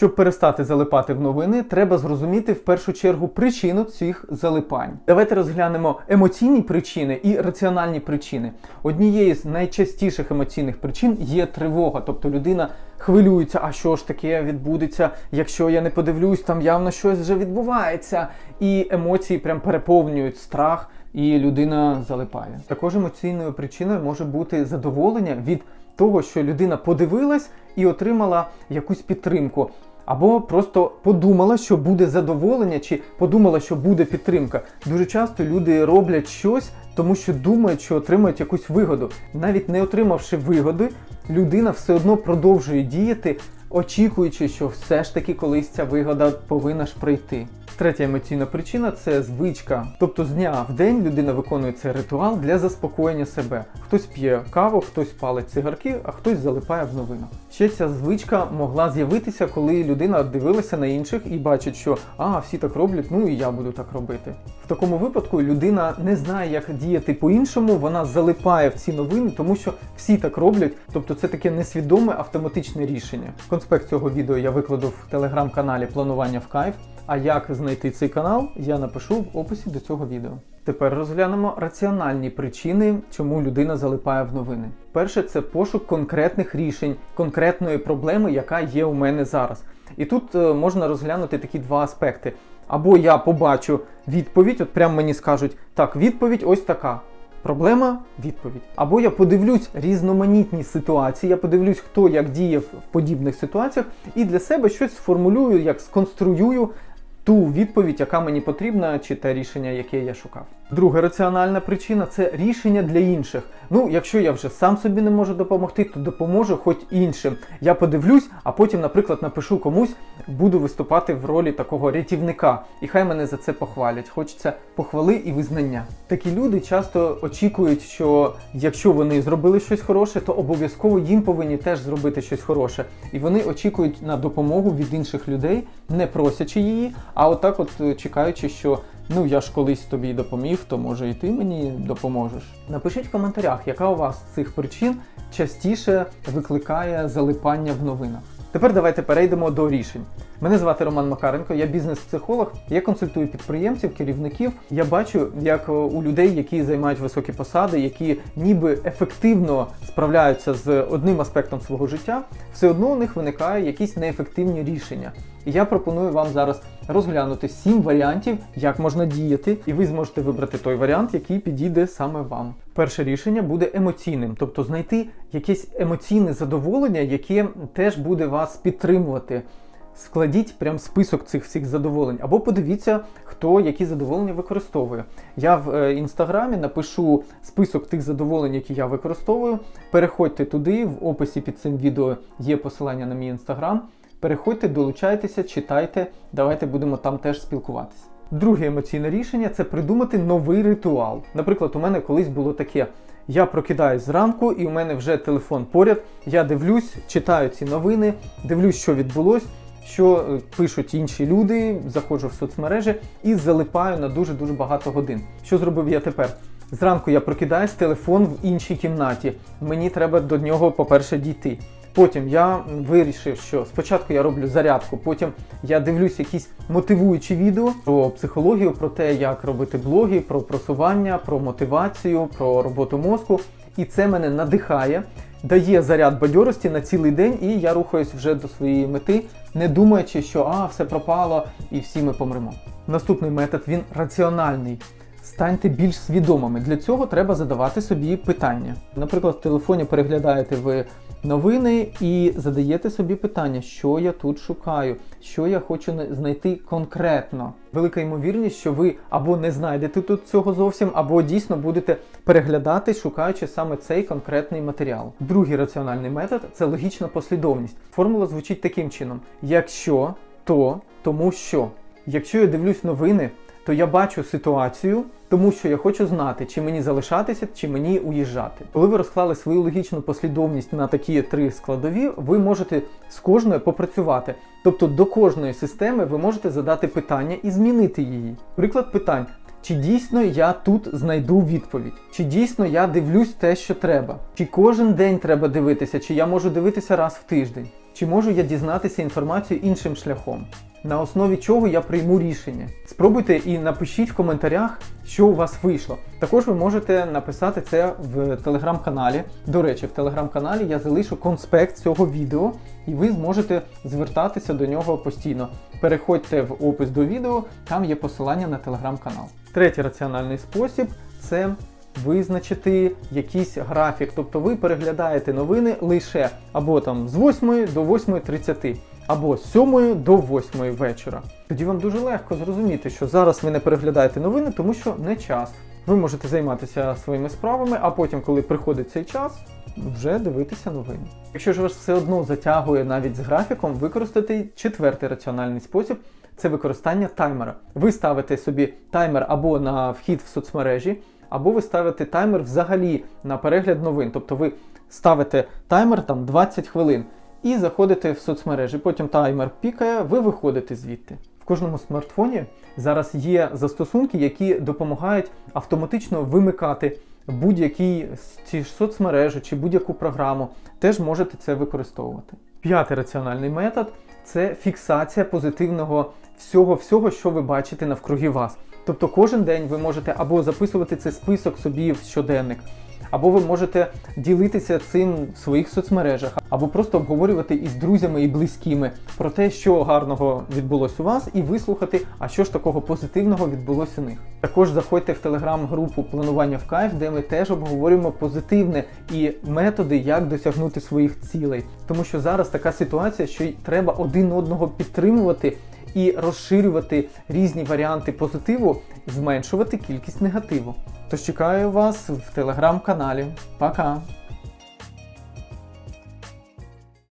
Щоб перестати залипати в новини, треба зрозуміти в першу чергу причину цих залипань. Давайте розглянемо емоційні причини і раціональні причини. Однією з найчастіших емоційних причин є тривога, тобто людина хвилюється, а що ж таке відбудеться, якщо я не подивлюсь, там явно щось вже відбувається. І емоції прям переповнюють страх, і людина залипає. Також емоційною причиною може бути задоволення від того, що людина подивилась і отримала якусь підтримку. Або просто подумала, що буде задоволення, чи подумала, що буде підтримка. Дуже часто люди роблять щось, тому що думають, що отримають якусь вигоду. Навіть не отримавши вигоди, людина все одно продовжує діяти, очікуючи, що все ж таки колись ця вигода повинна ж прийти. Третя емоційна причина це звичка. Тобто з дня в день людина виконує цей ритуал для заспокоєння себе. Хтось п'є каву, хтось палить цигарки, а хтось залипає в новинах. Ще ця звичка могла з'явитися, коли людина дивилася на інших і бачить, що а всі так роблять, ну і я буду так робити. В такому випадку людина не знає, як діяти по-іншому, вона залипає в ці новини, тому що всі так роблять. Тобто це таке несвідоме автоматичне рішення. Конспект цього відео я викладу в телеграм-каналі Планування в кайф. А як знайти цей канал, я напишу в описі до цього відео. Тепер розглянемо раціональні причини, чому людина залипає в новини. Перше це пошук конкретних рішень, конкретної проблеми, яка є у мене зараз. І тут е, можна розглянути такі два аспекти. Або я побачу відповідь, от прямо мені скажуть, так, відповідь ось така. Проблема відповідь. Або я подивлюсь різноманітні ситуації, я подивлюсь, хто як діє в подібних ситуаціях, і для себе щось сформулюю, як сконструюю ту відповідь, яка мені потрібна, чи те рішення, яке я шукав. Друга раціональна причина це рішення для інших. Ну, якщо я вже сам собі не можу допомогти, то допоможу хоч іншим. Я подивлюсь, а потім, наприклад, напишу комусь, буду виступати в ролі такого рятівника, і хай мене за це похвалять. Хочеться похвали і визнання. Такі люди часто очікують, що якщо вони зробили щось хороше, то обов'язково їм повинні теж зробити щось хороше. І вони очікують на допомогу від інших людей, не просячи її, а отак, от е, чекаючи, що ну я ж колись тобі допоміг, то може і ти мені допоможеш. Напишіть в коментарях, яка у вас з цих причин частіше викликає залипання в новинах. Тепер давайте перейдемо до рішень. Мене звати Роман Макаренко, я бізнес-психолог. Я консультую підприємців, керівників. Я бачу, як е, у людей, які займають високі посади, які ніби ефективно справляються з одним аспектом свого життя, все одно у них виникають якісь неефективні рішення. І я пропоную вам зараз розглянути сім варіантів, як можна діяти, і ви зможете вибрати той варіант, який підійде саме вам. Перше рішення буде емоційним, тобто знайти якесь емоційне задоволення, яке теж буде вас підтримувати. Складіть прям список цих всіх задоволень, або подивіться, хто які задоволення використовує. Я в е, інстаграмі напишу список тих задоволень, які я використовую. Переходьте туди, в описі під цим відео є посилання на мій інстаграм. Переходьте, долучайтеся, читайте, давайте будемо там теж спілкуватися. Друге емоційне рішення це придумати новий ритуал. Наприклад, у мене колись було таке. Я прокидаюсь зранку, і у мене вже телефон поряд. Я дивлюсь, читаю ці новини, дивлюсь, що відбулось, що е, пишуть інші люди, заходжу в соцмережі і залипаю на дуже-дуже багато годин. Що зробив я тепер? Зранку я прокидаюсь, телефон в іншій кімнаті. Мені треба до нього, по-перше, дійти. Потім я вирішив, що спочатку я роблю зарядку, потім я дивлюсь якісь мотивуючі відео про психологію, про те, як робити блоги, про просування, про мотивацію, про роботу мозку. І це мене надихає, дає заряд бадьорості на цілий день, і я рухаюсь вже до своєї мети, не думаючи, що а, все пропало і всі ми помремо. Наступний метод він раціональний. Станьте більш свідомими. Для цього треба задавати собі питання. Наприклад, в телефоні переглядаєте ви новини і задаєте собі питання, що я тут шукаю, що я хочу на- знайти конкретно. Велика ймовірність, що ви або не знайдете тут цього зовсім, або дійсно будете переглядати, шукаючи саме цей конкретний матеріал. Другий раціональний метод це логічна послідовність. Формула звучить таким чином: якщо, то, тому що. Якщо я дивлюсь новини, то я бачу ситуацію, тому що я хочу знати, чи мені залишатися, чи мені уїжджати. Коли ви розклали свою логічну послідовність на такі три складові, ви можете з кожною попрацювати. Тобто до кожної системи ви можете задати питання і змінити її. Приклад питань. Чи дійсно я тут знайду відповідь? Чи дійсно я дивлюсь те, що треба? Чи кожен день треба дивитися, чи я можу дивитися раз в тиждень? Чи можу я дізнатися інформацію іншим шляхом? На основі чого я прийму рішення? Спробуйте і напишіть в коментарях, що у вас вийшло. Також ви можете написати це в телеграм-каналі. До речі, в телеграм-каналі я залишу конспект цього відео, і ви зможете звертатися до нього постійно. Переходьте в опис до відео, там є посилання на телеграм-канал. Третій раціональний спосіб це визначити якийсь графік. Тобто ви переглядаєте новини лише або там з 8 до 8.30, або з 7 до 8 вечора. Тоді вам дуже легко зрозуміти, що зараз ви не переглядаєте новини, тому що не час. Ви можете займатися своїми справами, а потім, коли приходить цей час, вже дивитися новини. Якщо ж вас все одно затягує навіть з графіком, використати четвертий раціональний спосіб це використання таймера. Ви ставите собі таймер або на вхід в соцмережі, або ви ставите таймер взагалі на перегляд новин. Тобто ви ставите таймер там 20 хвилин і заходите в соцмережі. Потім таймер пікає, ви виходите звідти. В кожному смартфоні зараз є застосунки, які допомагають автоматично вимикати ж соцмережі чи будь-яку програму. Теж можете це використовувати. П'ятий раціональний метод це фіксація позитивного всього-всього, що ви бачите навкруги вас. Тобто кожен день ви можете або записувати цей список собі в щоденник, або ви можете ділитися цим в своїх соцмережах, або просто обговорювати із друзями і близькими про те, що гарного відбулося у вас, і вислухати, а що ж такого позитивного відбулося у них. Також заходьте в телеграм-групу планування в кайф, де ми теж обговорюємо позитивне і методи, як досягнути своїх цілей. Тому що зараз така ситуація, що треба один одного підтримувати і розширювати різні варіанти позитиву, зменшувати кількість негативу. Тож чекаю вас в телеграм-каналі. Пока!